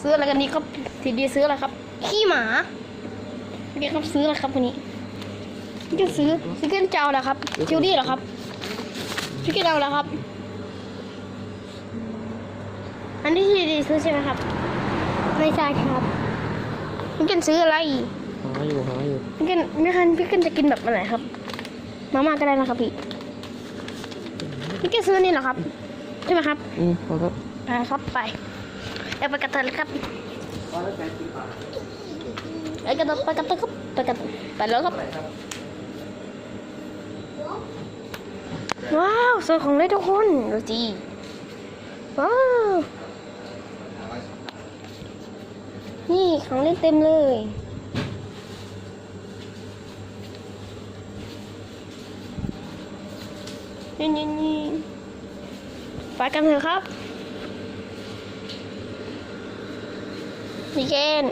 ซื้ออะไรกันดีครับ ทีดีซื้ออะไรครับ ขี้หมาพี่ครับซื้ออะไรครับวันนี้พี่จะซื้อพี่เกนจะเอาอะไรครับจิวดี้เหรอครับพี่เกนเอาอะไรครับ อันที่ทีดีซื้อใช่ไหมครับ ไม่ใช่ครับพี่เกนซื้ออะไรหาอยู่หาอยู่พี่เกนพี่เกนพี่เกนจะกินแบบอะไรครับมาม่าก็ได้นะครับพี่พี่เกนซื้อนี่เหรอครับใช่ไหมครับ อืมพอครับไปครับไป เอาไปกันเถอะครับไปกันเถอะไปกันเถอะครับไปกันไปแล้วครับ ว้าวสวยของเล่นทุกคนดูสิว้าวนี่ของเล่นเต็มเลยนี่นี่นี่ไปกันเถอะครับ เกน